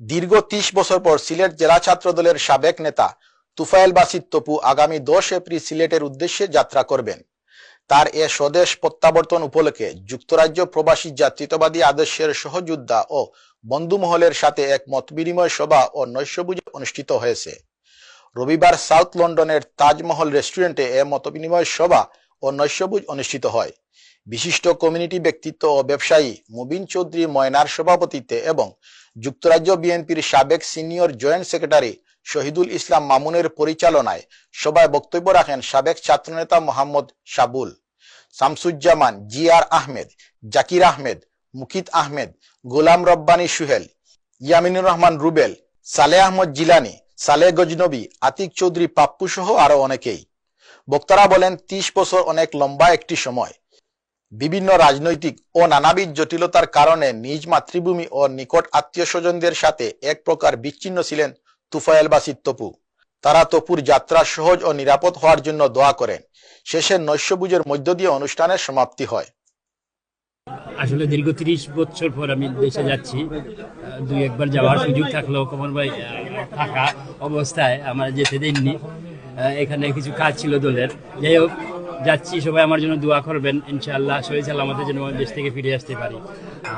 দীর্ঘ ত্রিশ বছর পর সিলেট জেলা ছাত্র দলের সাবেক নেতা তুফাইল বাসিদ তপু আগামী দশ এপ্রিল সিলেটের উদ্দেশ্যে যাত্রা করবেন। তার এ স্বদেশ প্রত্যাবর্তন উপলক্ষে যুক্তরাজ্য প্রবাসী জাতীয়তাবাদী আদর্শের সহযোদ্ধা ও বন্ধুমহলের সাথে এক মতবিনিময় সভা ও নৈশভোজ অনুষ্ঠিত হয়েছে। রবিবার সাউথ লন্ডনের তাজমহল রেস্টুরেন্টে এ মতবিনিময় সভা ও নৈশভোজ অনুষ্ঠিত হয়। বিশিষ্ট কমিউনিটি ব্যক্তিত্ব ও ব্যবসায়ী মুবিন চৌধুরী ময়নার সভাপতিত্বে এবং যুক্তরাজ্য বিএনপির সাবেক senior joint secretary Shahidul Islam মামুনের পরিচালনায় সভায় বক্তব্য রাখেন সাবেক ছাত্রনেতা মোহাম্মদ সাবুল শামসুজ্জামান জি আর আহমেদ, জাকির আহমেদ, মুকিত আহমেদ, গোলাম রব্বানী সুহেল, ইয়ামিনুর রহমান রুবেল, সালে আহমদ জিলানি, সালে গজনবী, আতিক চৌধুরী পাপ্পু সহ আরও অনেকেই। বক্তারা বলেন, ত্রিশ বছর অনেক লম্বা একটি সময়। বিভিন্ন রাজনৈতিক ও নানাবিধ জটিলতার কারণে নিজ মাতৃভূমি ও নিকট আত্মীয় স্বজনদের সাথে এক প্রকার বিচ্ছিন্ন ছিলেন তুফায়েল বাসিদ তপু। তারা তপুর যাত্রা সহজ ও নিরাপদ হওয়ার জন্য দোয়া করেন। শেষে নৈশভোজের মধ্য দিয়ে অনুষ্ঠানের সমাপ্তি হয়। আসলে দীর্ঘ তিরিশ বছর পর আমি দেশে যাচ্ছি। দুই একবার যাওয়ার সুযোগ থাকলেও কমল ভাই থাকা অবস্থায় আমার যেতে দেননি। এখানে কিছু কাজ ছিল দলের। যাই হোক যাচ্ছি, সবাই আমার জন্য দোয়া করবেন, ইনশাআল্লাহ শরীর সালামতের জন্য দেশ থেকে ফিরে আসতে পারি।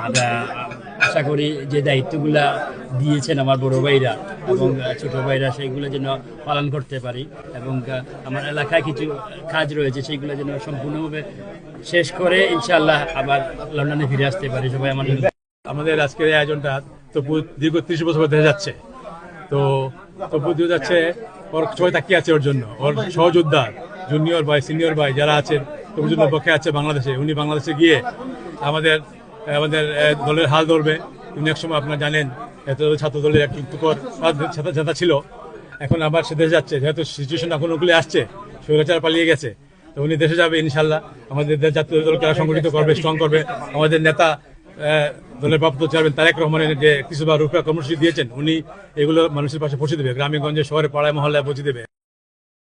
আর আশা করি যে দায়িত্বগুলা দিয়েছেন আমার বড় ভাইরা এবং ছোট ভাইরা, সেইগুলো যেন পালন করতে পারি এবং আমার এলাকায় কিছু কাজ রয়েছে, সেইগুলো যেন সম্পূর্ণভাবে শেষ করে ইনশাআল্লাহ আবার লন্ডনে ফিরে আসতে পারি। সবাই আমার আমাদের আজকের এই আয়োজনটা তপু দীর্ঘ ত্রিশ বছর ধরে যাচ্ছে। তো দিয়ে যাচ্ছে, ওর সবাই তাকিয়ে আছে ওর জন্য? ওর সহযোদ্ধা। জুনিয়র ভাই সিনিয়র ভাই যারা আছেন তপুর পক্ষে আছে বাংলাদেশে, উনি বাংলাদেশে গিয়ে আমাদের আমাদের দলের হাল ধরবে। উনি এক সময় আপনারা জানেন, এত ছাত্র দলের তুকর ছাত্র ছাত্র ছিল। এখন আবার সে দেশে যাচ্ছে, যেহেতু সিচুয়েশন এখন ওগুলি আসছে, স্বৈরাচার পালিয়ে গেছে, তো উনি দেশে যাবে ইনশাল্লাহ আমাদের জাতীয় দলকে আরও সংগঠিত করবে স্ট্রং করবে? আমাদের নেতা দলের প্রাপ্ত চেয়ারম্যান তারেক রহমানের যে কিছু বা রূপা কর্মসূচি দিয়েছেন, উনি এগুলো মানুষের পাশে পৌঁছে দেবে গ্রামে গঞ্জে শহরে, পাড়ায়, মহল্লায় পৌঁছে দেবে।